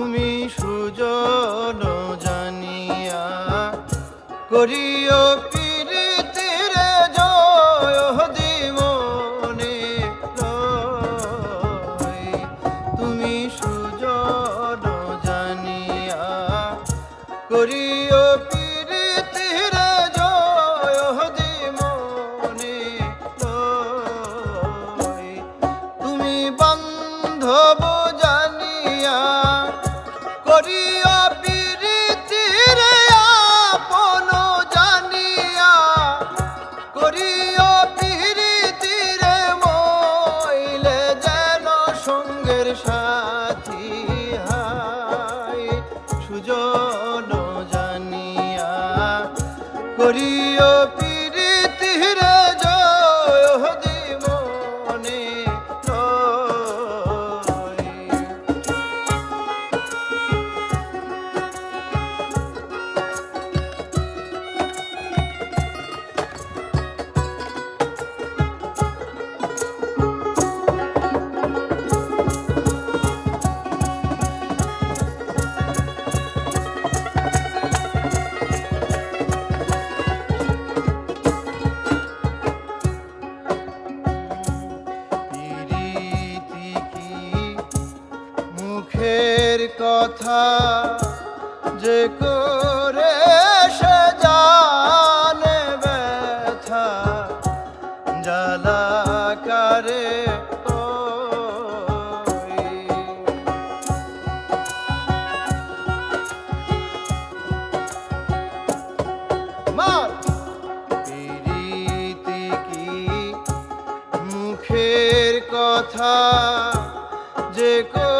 তুমি সুজন জানিয়া করিও পীড়িতের জয় রয়। তুমি সুজন জানিয়া করিও করিও পীড়িতির কথা যে করে সে জানে ব্যথা জ্বালাকারে কথা যে করে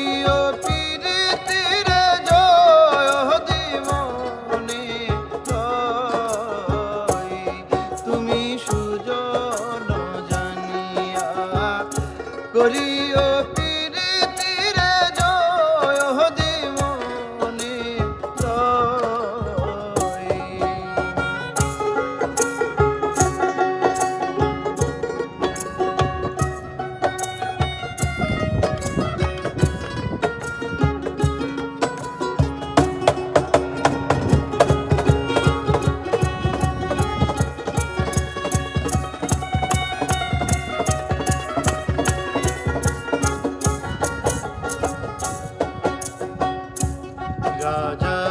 করিও Ja, ja.